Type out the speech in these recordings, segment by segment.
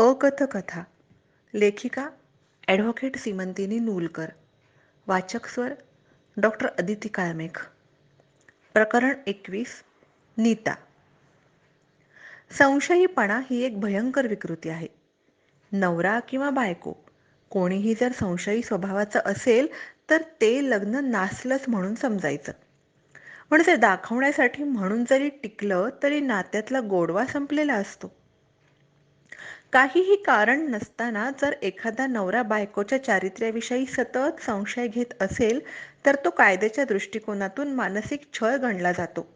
अकथकथा. लेखिका ॲडव्होकेट सीमंतिनी नूलकर. वाचक स्वर डॉक्टर अदिती काळमेघ. प्रकरण एकवीस नीता. संशयीपणा ही एक भयंकर विकृती आहे. नवरा किंवा बायको कोणीही जर संशयी स्वभावाचं असेल तर ते लग्न नासलंच म्हणून समजायचं. म्हणजे दाखवण्यासाठी म्हणून जरी टिकलं तरी नात्यातला गोडवा संपलेला असतो. काहीही कारण नसताना जर एखादा नवरा बायकोच्या चारित्र्याविषयी सतत संशय घेत असेल तर तो कायद्याच्या दृष्टिकोनातून मानसिक छळ गणला जातो.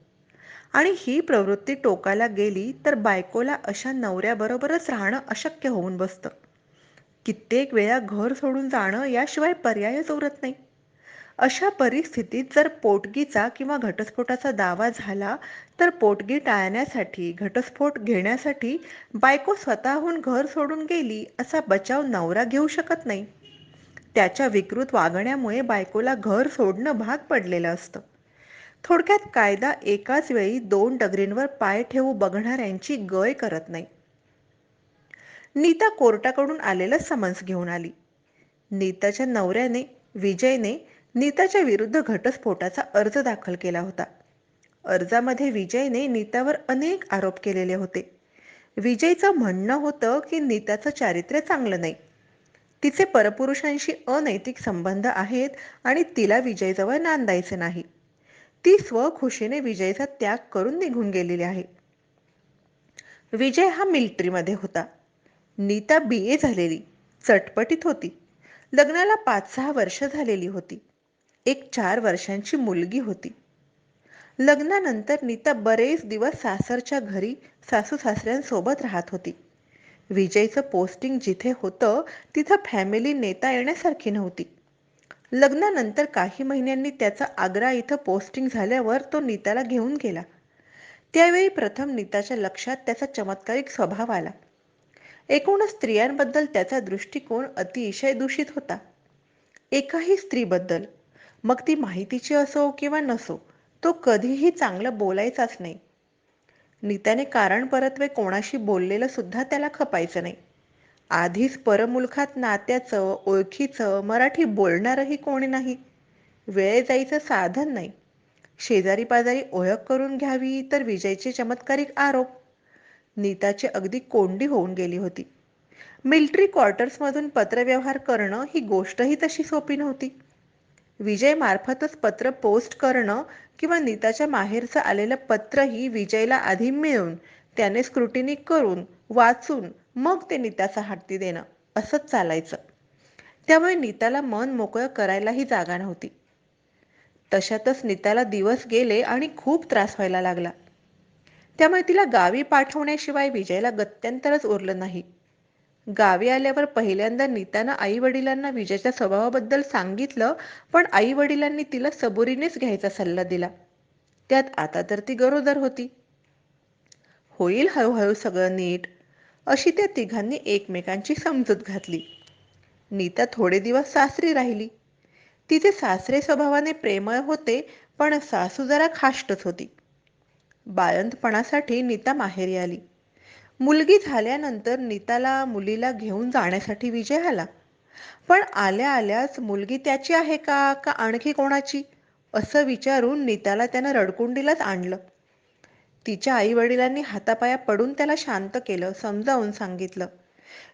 आणि ही प्रवृत्ती टोकाला गेली तर बायकोला अशा नवऱ्याबरोबरच राहणं अशक्य होऊन बसतं. कित्येक वेळा घर सोडून जाणं याशिवाय पर्यायच उरत नाही. अशा परिस्थितीत जर पोटगीचा किंवा घटस्फोटाचा दावा झाला तर पोटगी टाळण्यासाठी घटस्फोट घेण्यासाठी बायको स्वतःहून घर सोडून गेली असा बचाव नवरा घेऊ शकत नाही. त्याच्या विकृत वागण्यामुळे बायकोला घर सोडणं भाग पडलेलं असतं. थोडक्यात कायदा एकाच वेळी दोन डगरींवर पाय ठेवू बघणाऱ्यांची गय करत नाही. नीता कोर्टाकडून आलेलं समन्स घेऊन आली. नीताच्या नवऱ्याने विजयने नीताच्या विरुद्ध घटस्फोटाचा अर्ज दाखल केला होता. अर्जामध्ये विजयने नीतावर अनेक आरोप केलेले होते. विजयचं म्हणणं होतं की नीताचं चारित्र्य चांगलं नाही. तिचे परपुरुषांशी अनैतिक संबंध आहेत आणि तिला विजयजवळ नांदायचे नाही. ती स्वखुशीने विजयचा त्याग करून निघून गेलेली आहे. विजय हा मिलिटरीमध्ये होता. नीता बी ए झालेली चटपटीत होती. लग्नाला पाच सहा वर्ष झालेली होती. एक चार वर्षांची मुलगी होती. लग्नानंतर नीता बरेच दिवस सासरच्या घरी सासू सासऱ्यांसोबत राहत होती. विजयचं पोस्टिंग जिथे होतं तिथं फॅमिली नेता येण्यासारखी नव्हती. लग्नानंतर काही महिन्यांनी त्याचा आग्रा इथं पोस्टिंग झाल्यावर तो नीताला घेऊन गेला. त्यावेळी प्रथम नीताच्या लक्षात त्याचा चमत्कारिक स्वभाव आला. एकूणच स्त्रियांबद्दल त्याचा दृष्टिकोन अतिशय दूषित होता. एकाही स्त्रीबद्दल मग ती माहितीची असो किंवा नसो तो कधीही चांगलं बोलायचाच नाही. नीताने कारण परत्वे कोणाशी बोललेलं सुद्धा त्याला खपायचं नाही. आधीच परमुलखात नात्याचं ओळखीचं मराठी बोलणारही कोणी नाही. वेळ जायचं साधन नाही. शेजारी पाजारी ओळख करून घ्यावी तर विजयचे चमत्कारिक आरोप. नीताची अगदी कोंडी होऊन गेली होती. मिलिटरी क्वार्टर्समधून पत्रव्यवहार करणं ही गोष्टही तशी सोपी नव्हती. विजयमार्फतच पत्र पोस्ट करणं किंवा नीताच्या माहेरचं आलेलं पत्रही विजयला आधी मिळून त्याने स्क्रुटिनी करून वाचून मग ते नीताचा हाती देणं असंच चालायचं. त्यामुळे नीताला मन मोकळं करायलाही जागा नव्हती. तशातच नीताला दिवस गेले आणि खूप त्रास व्हायला लागला. त्यामुळे तिला गावी पाठवण्याशिवाय विजयला गत्यंतरच उरलं नाही. गावी आल्यावर पहिल्यांदा नीतानं आई वडिलांना विजयच्या स्वभावाबद्दल सांगितलं पण आई वडिलांनी तिला सबुरीनेच घ्यायचा सल्ला दिला. त्यात आता तर ती गरोदर होती. होईल हळूहळू सगळं नीट अशी त्या तिघांनी एकमेकांची समजूत घातली. नीता थोडे दिवस सासरी राहिली. तिचे सासरे स्वभावाने प्रेमळ होते पण सासू जरा खाष्टच होती. बाळंतपणासाठी नीता माहेरी आली. मुलगी झाल्यानंतर नीताला मुलीला घेऊन जाण्यासाठी विजय आला. पण आल्या आल्याच मुलगी त्याची आहे का का आणखी कोणाची? असं विचारून नीताला त्यानं रडकुंडीलाच आणलं. तिच्या आई वडिलांनी हातापाया पडून त्याला शांत केलं समजावून सांगितलं.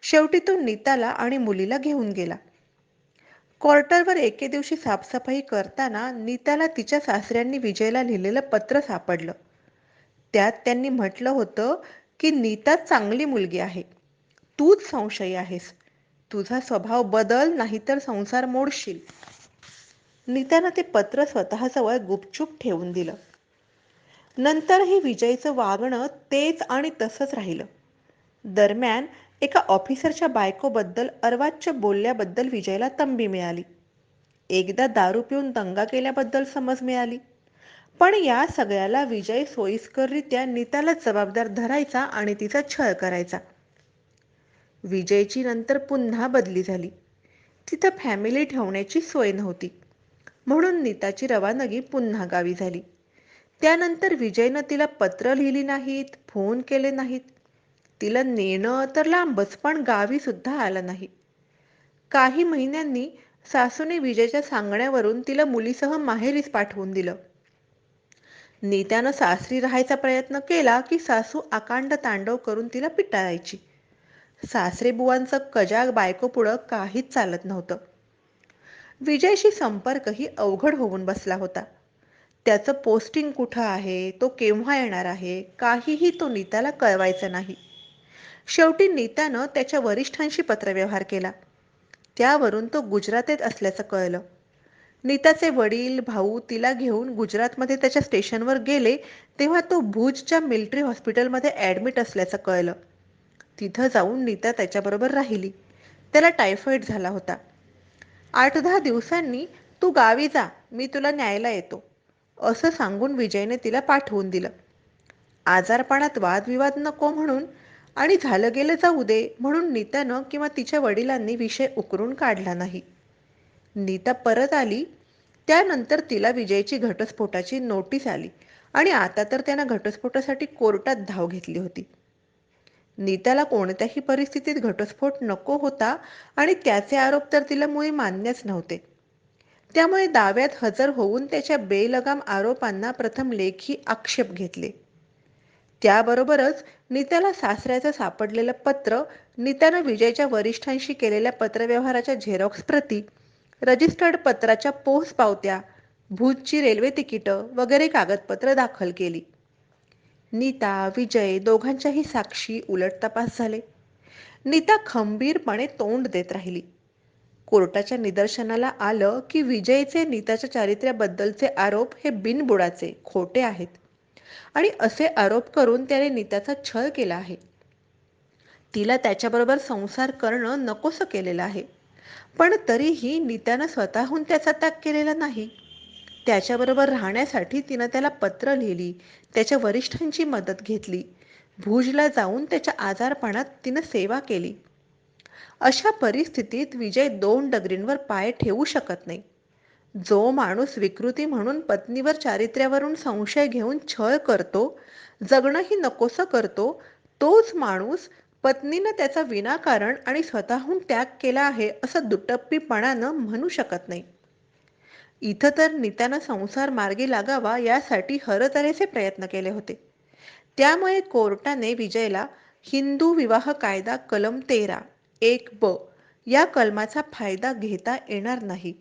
शेवटी तो नीताला आणि मुलीला घेऊन गेला. क्वार्टरवर एके दिवशी साफसफाई करताना नीताला तिच्या सासऱ्यांनी विजयला लिहिलेलं पत्र सापडलं. त्यात त्यांनी म्हटलं होतं की नीता चांगली मुलगी आहे. तूच संशयी आहेस. तुझा स्वभाव बदल नाहीतर संसार मोडशील. नीतानं ते पत्र स्वतःजवळ गुपचूप ठेवून दिलं. नंतरही विजयचं वागणं तेच आणि तसंच राहिलं. दरम्यान एका ऑफिसरच्या बायकोबद्दल अर्वाच्य बोलल्याबद्दल विजयला तंबी मिळाली. एकदा दारू पिऊन दंगा केल्याबद्दल समज मिळाली. पण या सगळ्याला विजय सोयीस्कररित्या नीताला जबाबदार धरायचा आणि तिचा छळ करायचा. विजयची नंतर पुन्हा बदली झाली. तिथं फॅमिली ठेवण्याची सोय नव्हती. म्हणून नीताची रवानगी पुन्हा गावी झाली. त्यानंतर विजयनं तिला पत्र लिहिली नाहीत फोन केले नाहीत. तिला नेणं तर लांबच पण गावी सुद्धा आला नाही. काही महिन्यांनी सासूने विजयच्या सांगण्यावरून तिला मुलीसह माहेरीस पाठवून दिलं. नेत्यानं सासरी राहायचा प्रयत्न केला की सासू आकांड तांडव करून तिला पिटाळायची. सासरेबुवांचं कजाग बायको पुढं काहीच चालत नव्हतं. विजयशी संपर्कही अवघड होऊन बसला होता. त्याचं पोस्टिंग कुठं आहे तो केव्हा येणार आहे काहीही तो नीताला कळवायचा नाही. शेवटी नीतानं त्याच्या वरिष्ठांशी पत्रव्यवहार केला. त्यावरून तो गुजरातेत असल्याचं कळलं. नीताचे वडील भाऊ तिला घेऊन गुजरातमध्ये त्याच्या स्टेशनवर गेले तेव्हा तो भुजच्या मिलिटरी हॉस्पिटलमध्ये ॲडमिट असल्याचं कळलं. तिथं जाऊन नीता त्याच्याबरोबर राहिली. त्याला टायफॉईड झाला होता. आठ दहा दिवसांनी तू गावी जा मी तुला न्यायला येतो. असं सांगून विजयने तिला पाठवून दिलं. आजारपणात वादविवाद नको म्हणून आणि झालं गेलं जाऊ दे म्हणून नीतानं किंवा तिच्या वडिलांनी विषय उकरून काढला नाही. नीता परत आली त्यानंतर तिला विजयची घटस्फोटाची नोटीस आली आणि आता तर त्यानं घटस्फोटासाठी कोर्टात धाव घेतली होती. नीताला कोणत्याही परिस्थितीत घटस्फोट नको होता आणि त्याचे आरोप तर तिला मुळी मान्यच नव्हते. त्यामुळे दाव्यात हजर होऊन त्याच्या बेलगाम आरोपांना प्रथम लेखी आक्षेप घेतले. त्याबरोबरच नीताला सासऱ्याचं सापडलेलं पत्र नीतानं विजयच्या वरिष्ठांशी केलेल्या पत्रव्यवहाराच्या झेरॉक्स प्रती रजिस्टर्ड पत्राच्या पोस्ट पावत्या भूजची रेल्वे तिकीटं वगैरे कागदपत्र दाखल केली. नीता विजय दोघांच्याही साक्षी उलट तपास झाले. नीता खंबीरपणे तोंड देत राहिली. कोर्टाच्या निदर्शनाला आलं की विजयचे नीताच्या चारित्र्याबद्दलचे आरोप हे बिनबुडाचे खोटे आहेत. आणि असे आरोप करून त्याने नीताचा छळ केला आहे. तिला त्याच्याबरोबर संसार करणं नकोसं केलेलं आहे. पण तरीही नीत्यानं स्वतःहून त्याचा त्याग केलेला नाही. त्याच्याबरोबर राहण्यासाठी तिनं त्याला पत्र लिहिली त्याच्या वरिष्ठांची मदत घेतली भुजला जाऊन त्याच्या आजारपणात तिनं सेवा केली. अशा परिस्थितीत विजय दोन डगरींवर पाय ठेवू शकत नाही. जो माणूस विकृती म्हणून पत्नीवर चारित्र्यावरून संशय घेऊन छळ करतो जगणंही नकोसं करतो तोच माणूस पत्नीनं त्याचा विनाकारण आणि स्वतःहून त्याग केला आहे असं दुटप्पीपणानं म्हणू शकत नाही. इथं तर नित्यानं संसार मार्गी लागावा यासाठी हरतऱ्हेचे प्रयत्न केले होते. त्यामुळे कोर्टाने विजयला हिंदू विवाह कायदा कलम तेरा एक ब या कलमाचा फायदा घेता येणार नाही.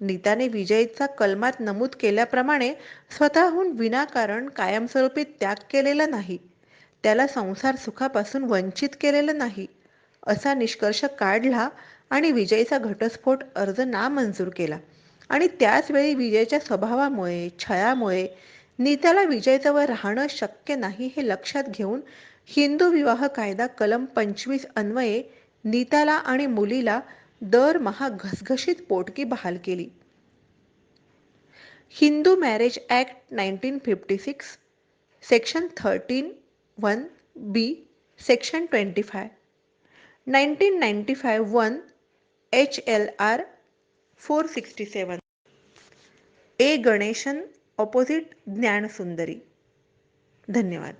नीताने विजयचा कलमात नमूद केल्याप्रमाणे स्वतःहून विनाकारण कायमस्वरूपी त्याग केलेला नाही. त्याला संसार सुखापासून वंचित केलेलं नाही. असा निष्कर्ष काढला आणि विजयचा घटस्फोट अर्ज नामंजूर केला. आणि त्याचवेळी विजयच्या स्वभावामुळे छळामुळे नीताला विजयजवळ राहणं शक्य नाही हे लक्षात घेऊन हिंदू विवाह कायदा कलम पंचवीस अन्वये नीताला आणि मुलीला दरमहा घसघशीत पोटकी बहाल केली. Hindu marriage act nineteen fifty six section thirteen one B section twenty five. Nineteen ninety five one H L R four sixty seven. A Ganeshan opposite Gnanasundari. धन्यवाद.